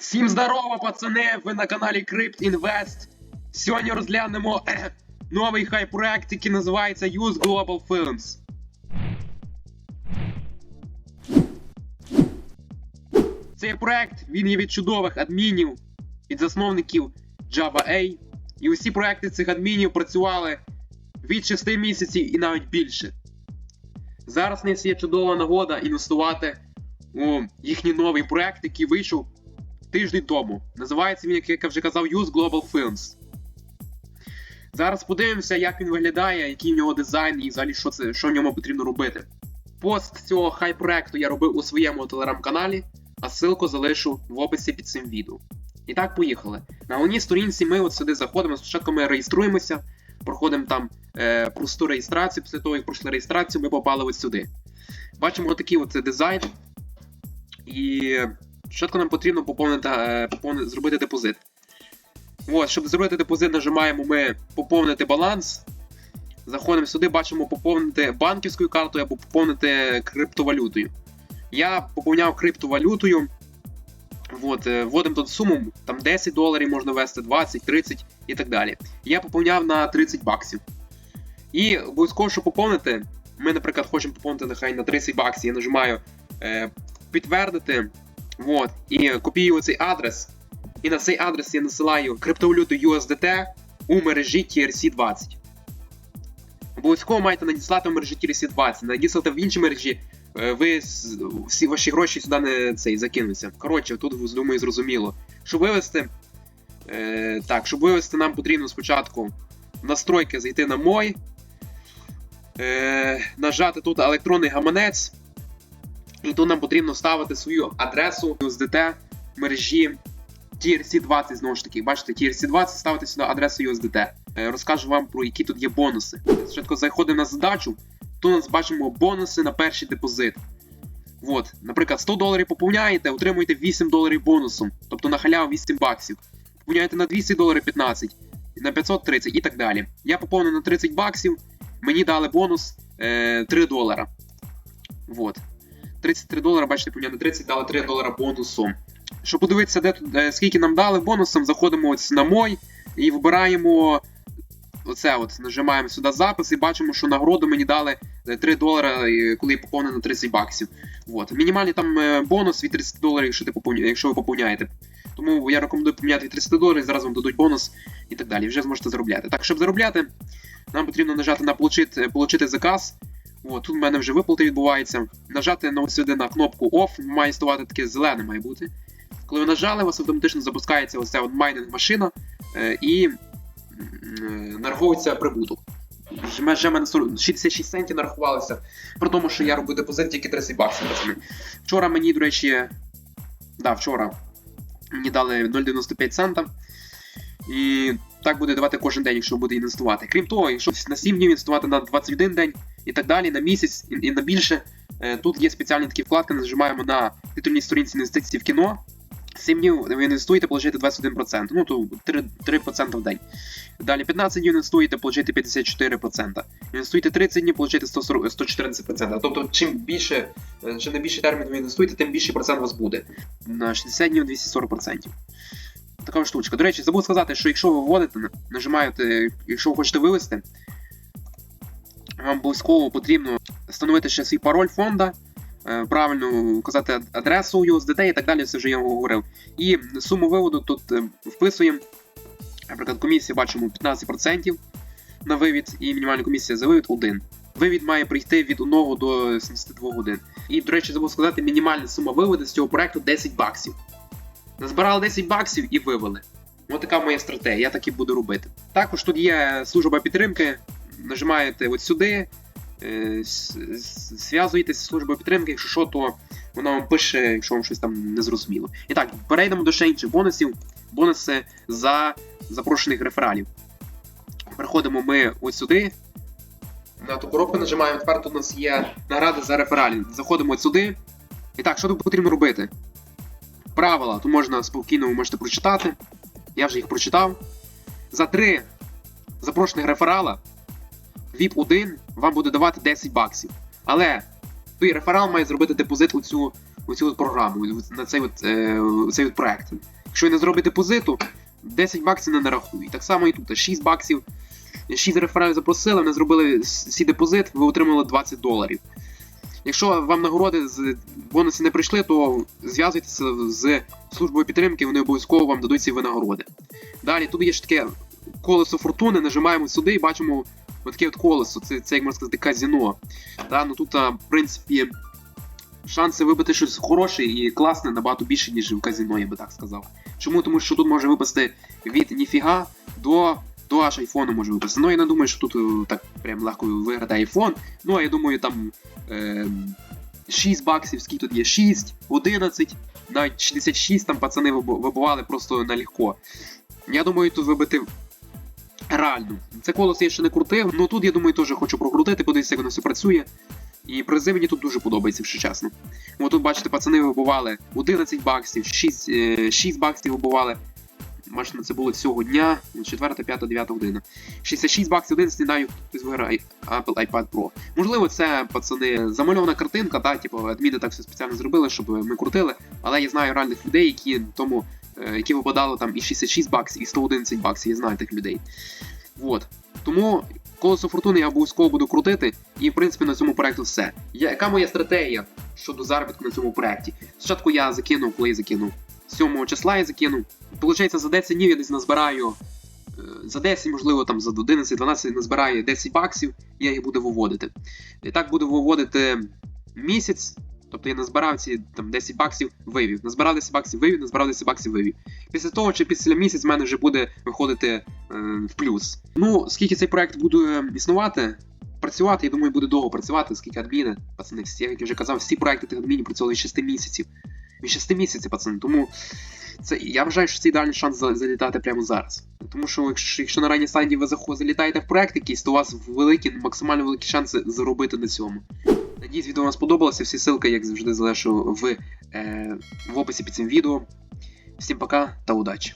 Всім здорово, пацани! Ви на каналі Crypt Invest. Сьогодні розглянемо кхе, новий хай-проект, який називається Use Global Films. Цей проект він є від чудових адмінів, від засновників Java A. І усі проекти цих адмінів працювали від 6 місяців і навіть більше. Зараз в нас є чудова нагода інвестувати у їхній новий проект, який вийшов тиждень тому. Називається він, як я вже казав, Use Global Films. Зараз подивимося, як він виглядає, який в нього дизайн і взагалі що, це, що в ньому потрібно робити. Пост цього хай-проекту я робив у своєму телеграм-каналі, а ссылку залишу в описі під цим відео. І так, поїхали. На головній сторінці ми от сюди заходимо. Спочатку ми реєструємося, проходимо там е, просту реєстрацію. Після того, як пройшли реєстрацію, ми попали ось сюди. Бачимо отакий от дизайн. І спочатку нам потрібно поповнити, е, поповнити, зробити депозит. От, щоб зробити депозит, нажимаємо ми поповнити баланс. Заходимо сюди, бачимо поповнити банківською картою або поповнити криптовалютою. Я поповняв криптовалютою. От, е, вводимо тут суму, там 10 доларів можна ввести, 20, 30 і так далі. Я поповняв на 30 баксів. І обов'язково, щоб поповнити, ми, наприклад, хочемо поповнити нехай на 30 баксів. Я нажимаю е, підтвердити. Вот, і копіюю цей адрес. І на цей адрес я насилаю криптовалюту USDT у мережі TRC20. Обов'язково маєте надіслати в мережі TRC20. Надіслати в іншій мережі, е, ви всі ваші гроші сюди не цей закинуться. Коротше, тут думаю, зрозуміло. Щоб вивести. Е, так, щоб вивести, нам потрібно спочатку в настройки зайти на мой. Е, нажати тут електронний гаманець. І тут нам потрібно ставити свою адресу USDT мережі TRC20 знову ж таки. Бачите, TRC20 ставити сюди адресу USDT. Е, Розкажу вам про які тут є бонуси. Спочатку заходимо на задачу, тут у нас бачимо бонуси на перший депозит. От, наприклад, 100 доларів поповняєте, отримуєте 8 доларів бонусом, тобто на халяву 8 баксів. Поповняєте на 200 доларів 15, на 530 і так далі. Я поповнив на 30 баксів, мені дали бонус е, 3 долара. Вот. 33 долара, бачите, поміняли 30, дали 3 долара бонусом. Щоб подивитися, де, е, скільки нам дали бонусом, заходимо ось на мой і вибираємо оце от, нажимаємо сюди запис і бачимо, що нагороду мені дали е, 3 долара, е, коли я поповнив на 30 баксів. От. Мінімальний там е, бонус від 30 доларів, якщо, ти поповня... якщо ви поповняєте. Тому я рекомендую поміняти від 30 доларів, зараз вам дадуть бонус і так далі. Вже зможете заробляти. Так, щоб заробляти, нам потрібно нажати на получити, получити заказ. От, тут в мене вже виплати відбуваються. Нажати на ось сюди на кнопку OFF, має ставати таке зелене має бути. Коли ви нажали, у вас автоматично запускається ось ця майнинг машина е, і нараховується прибуток. Вже мене 66 центів нарахувалося, при тому, що я робив депозит тільки 30 баксів. Вчора мені, до речі, да, вчора мені дали 0,95 цента. І так буде давати кожен день, якщо ви будете інвестувати. Крім того, якщо на 7 днів інвестувати на 21 день і так далі, на місяць і, і на більше, е, тут є спеціальні такі вкладки, нажимаємо на титульній сторінці інвестиції в кіно. 7 днів ви інвестуєте, получаєте 21%. Ну, то 3%, 3% в день. Далі 15 днів інвестуєте, получаєте 54%. Інвестуєте 30 днів, получаєте 140, 114%. Тобто, чим більше, е, чим на більший термін ви інвестуєте, тим більший процент у вас буде. На 60 днів 240%. Така штучка. До речі, забув сказати, що якщо ви вводите, нажимаєте, якщо ви хочете вивести, вам обов'язково потрібно встановити ще свій пароль фонда, е, правильно вказати адресу USDT і так далі, це вже я говорив. І суму виводу тут е, вписуємо. Наприклад, комісія бачимо 15% на вивід, і мінімальна комісія за вивід 1. Вивід має прийти від 1 до 72 годин. І, до речі, забув сказати, мінімальна сума виводу з цього проекту 10 баксів. Назбирали 10 баксів і вивели. Ось така моя стратегія, я так і буду робити. Також тут є служба підтримки. Нажимаєте от сюди, е, зв'язуєтеся з службою підтримки, якщо що, то вона вам пише, якщо вам щось там не зрозуміло. І так, перейдемо до ще інших бонусів. Бонуси за запрошених рефералів. Переходимо ми ось сюди. На ту коробку нажимаємо. Тепер тут у нас є награди за рефералів. Заходимо от сюди. І так, що тут потрібно робити? Правила, тут можна спокійно ви можете прочитати. Я вже їх прочитав. За три запрошених реферала VIP 1 вам буде давати 10 баксів. Але той реферал має зробити депозит у цю, у цю програму, на цей от, е, цей от проект. Якщо він не зробить депозиту, 10 баксів не нарахують. Так само і тут 6 баксів. 6 рефералів запросили, вони зробили всі депозит, ви отримали 20 доларів. Якщо вам нагороди з бонуси не прийшли, то зв'язуйтеся з службою підтримки, вони обов'язково вам дадуть ці винагороди. Далі тут є ще таке колесо фортуни, нажимаємо сюди і бачимо таке от колесо, це, це як можна сказати, казіно. Да? Ну, тут, в принципі, шанси вибити щось хороше і класне набагато більше, ніж в казіно, я би так сказав. Чому? Тому що тут може випасти від ніфіга до. До аж айфону може випасти. Ну я не думаю, що тут е, так прям легко виграти айфон. Ну а я думаю, там е, 6 баксів, скільки тут є? 6, 11, навіть 66 там пацани вибу- вибивали просто налегко. Я думаю, тут вибити реально. Це колесо я ще не крутив, ну тут я думаю, теж хочу прокрутити, подивитися, як воно все працює. І призи мені тут дуже подобається, якщо чесно. От тут, бачите, пацани вибивали 11 баксів, 6, е, 6 баксів вибивали. Бачите, це було цього дня, 4, 5, 9 година. 66 баксів 11 знаю, хтось виграє Apple iPad Pro. Можливо, це пацани замальована картинка, та, типу, адміни так все спеціально зробили, щоб ми крутили. Але я знаю реальних людей, які тому, е, які випадали там і 66 баксів, і 111 баксів. Я знаю тих людей. Вот. Тому колесо фортуни я обов'язково буду крутити, і в принципі на цьому проекту все. Яка моя стратегія щодо заробітку на цьому проекті? Спочатку я закинув, коли я закинув. 7 числа я закинув. Получається, за 10 днів я десь назбираю. е, За 10, можливо, там за 11-12 назбираю 10 баксів, я їх буду виводити. І так буду виводити місяць. Тобто я назбирав ці там 10 баксів, вивів. Назбирав 10 баксів, вивів, назбирав 10 баксів, вивів. Після того, чи після місяць в мене вже буде виходити е, в плюс. Ну, скільки цей проект буде існувати, працювати, я думаю, буде довго працювати, скільки адміни, пацани, всі, як я вже казав, всі проекти тих адмінів працювали від 6 місяців. Від 6 місяців, пацани. Тому це я вважаю, що це ідеальний шанс залітати прямо зараз. Тому що якщо, якщо на ранній стадії ви залітаєте в проект якийсь, то у вас великі, максимально великі шанси заробити на цьому. Надіюсь, відео вам сподобалося. Всі ссылки, як завжди, залишу в, е, в описі під цим відео. Всім пока та удачі!